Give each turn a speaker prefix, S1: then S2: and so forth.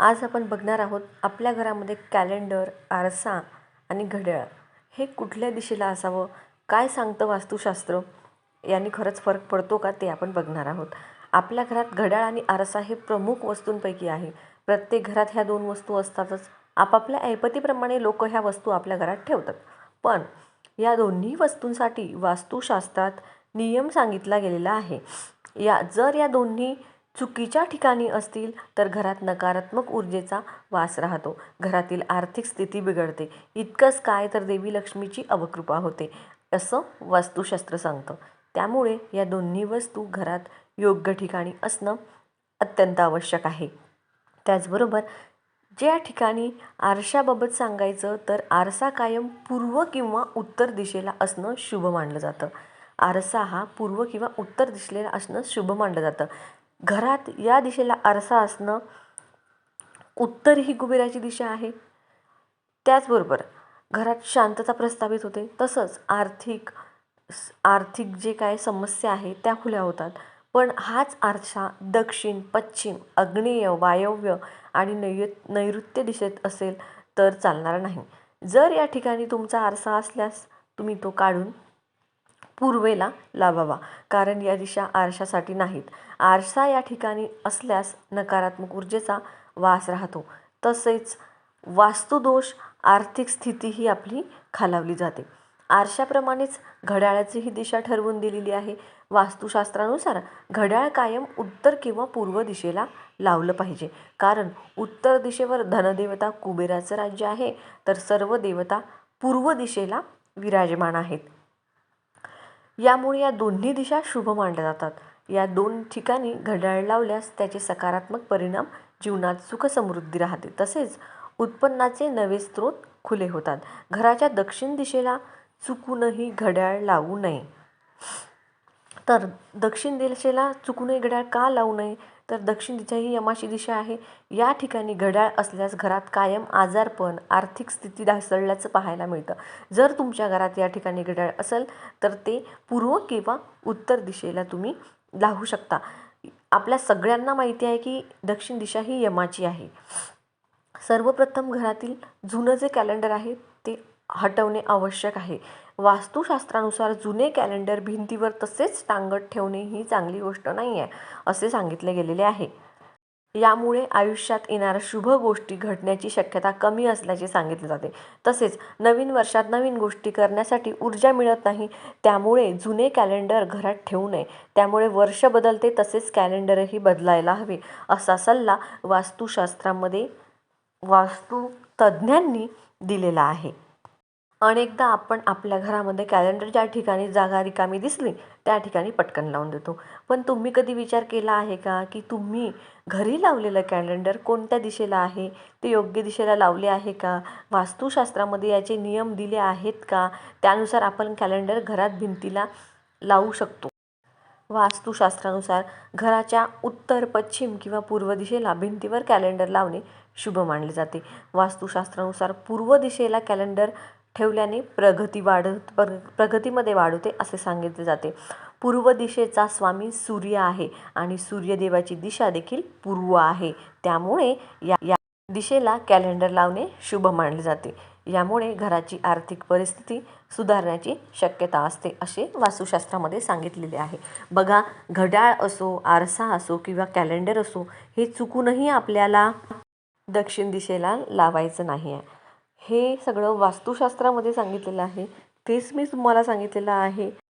S1: आज आपण बघणार आहोत आपल्या घरामध्ये कॅलेंडर आरसा आणि घड्याळ. हे कुठल्या दिशेला असावं? काय सांगतं वास्तुशास्त्र? यांनी खरंच फरक पडतो का ते आपण बघणार आहोत. आपल्या घरात घड्याळ आणि आरसा हे प्रमुख वस्तूंपैकी आहे. प्रत्येक घरात ह्या दोन वस्तू असतातच. आपापल्या ऐपतीप्रमाणे लोक ह्या वस्तू आपल्या घरात ठेवतात. पण या दोन्ही वस्तूंसाठी वास्तुशास्त्रात नियम सांगितला गेलेला आहे. या जर या दोन्ही चुकीच्या ठिकाणी असतील तर घरात नकारात्मक ऊर्जेचा वास राहतो. घरातील आर्थिक स्थिती बिघडते. इतकंच काय तर देवी लक्ष्मीची अवकृपा होते असं वास्तुशास्त्र सांगतं. त्यामुळे या दोन्ही वस्तू घरात योग्य ठिकाणी असणं अत्यंत आवश्यक आहे. त्याचबरोबर ज्या ठिकाणी आरशाबाबत सांगायचं तर आरसा कायम पूर्व किंवा उत्तर दिशेला असणं शुभ मानलं जातं. आरसा हा पूर्व किंवा उत्तर दिशेला असणं शुभ मानलं जातं. घरात या दिशेला आरसा असणं उत्तर ही कुबेराची दिशा आहे. त्याचबरोबर घरात शांतता प्रस्थापित होते. तसंच आर्थिक आर्थिक जे काय समस्या आहे त्या खुल्या होतात. पण हाच आरसा दक्षिण पश्चिम आग्नेय वायव्य आणि नैय नैऋत्य दिशेत असेल तर चालणार नाही. जर या ठिकाणी तुमचा आरसा असल्यास तुम्ही तो काढून पूर्वेला लावावा. कारण या दिशा आरशासाठी नाहीत. आरसा या ठिकाणी असल्यास नकारात्मक ऊर्जेचा वास राहतो. तसेच वास्तुदोष आर्थिक स्थिती ही आपली खालावली जाते. आरशाप्रमाणेच घड्याळाची ही दिशा ठरवून दिलेली आहे. वास्तुशास्त्रानुसार घड्याळ कायम उत्तर किंवा पूर्व दिशेला लावलं पाहिजे. कारण उत्तर दिशेवर धनदेवता कुबेराचं राज्य आहे तर सर्व देवता पूर्व दिशेला विराजमान आहेत. यामुळे या दोन्ही दिशा शुभ मानल्या जातात. या दोन ठिकाणी घड्याळ लावल्यास त्याचे सकारात्मक परिणाम जीवनात सुखसमृद्धी राहते. तसेच उत्पन्नाचे नवे स्रोत खुले होतात. घराच्या दक्षिण दिशेला चुकूनही घड्याळ लावू नये. तर दक्षिण दिशेला चुकूनही घड्याळ का लावू नये? तर दक्षिण दिशा ही यमाची दिशा आहे. या ठिकाणी घड्याळ असल्यास घरात कायम आजारपण आर्थिक स्थिती ढासळल्याचं पाहायला मिळतं. जर तुमच्या घरात या ठिकाणी घड्याळ असेल तर ते पूर्व किंवा उत्तर दिशेला तुम्ही लावू शकता. आपल्या सगळ्यांना माहिती आहे की दक्षिण दिशा ही यमाची आहे. सर्वप्रथम घरातील जुनं जे कॅलेंडर आहे ते हटवणे आवश्यक आहे. वास्तुशास्त्रानुसार जुने कॅलेंडर भिंतीवर तसेच टांगत ठेवणे ही चांगली गोष्ट नाही आहे असे सांगितले गेलेले आहे. यामुळे आयुष्यात येणाऱ्या शुभ गोष्टी घडण्याची शक्यता कमी असल्याचे सांगितले जाते. तसेच नवीन वर्षात नवीन गोष्टी करण्यासाठी ऊर्जा मिळत नाही त्यामुळे जुने कॅलेंडर घरात ठेवू नये. त्यामुळे वर्ष बदलते तसेच कॅलेंडरही बदलायला हवे असा सल्ला वास्तुशास्त्रामध्ये वास्तू तज्ज्ञांनी दिलेला आहे. अनेकदा आपण आपल्या घरामध्ये कॅलेंडर ज्या ठिकाणी जागा रिकामी दिसली त्या ठिकाणी पटकन लावून देतो. पण तुम्ही कधी विचार केला आहे का की तुम्ही घरी लावलेलं कॅलेंडर कोणत्या दिशेला आहे? ते योग्य दिशेला लावले आहे का? वास्तुशास्त्रामध्ये याचे नियम दिले आहेत का? त्यानुसार आपण कॅलेंडर घरात भिंतीला लावू शकतो. वास्तुशास्त्रानुसार घराच्या उत्तर पश्चिम किंवा पूर्व दिशेला भिंतीवर कॅलेंडर लावणे शुभ मानले जाते. वास्तुशास्त्रानुसार पूर्व दिशेला कॅलेंडर ठेवल्याने प्रगती वाढत प्र प्रगतीमध्ये वाढवते असे सांगितले जाते. पूर्व दिशेचा स्वामी सूर्य आहे आणि सूर्यदेवाची दिशा देखील पूर्व आहे. त्यामुळे या या दिशेला कॅलेंडर लावणे शुभ मानले जाते. यामुळे घराची आर्थिक परिस्थिती सुधारण्याची शक्यता असते असे वास्तुशास्त्रामध्ये सांगितलेले आहे. बघा घड्याळ असो आरसा असो किंवा कॅलेंडर असो हे चुकूनही आपल्याला दक्षिण दिशेला लावायचं नाही आहे. हे सगळं वास्तुशास्त्रामध्ये सांगितलेलं आहे. तेच मी तुम्हाला सांगितलेलं आहे.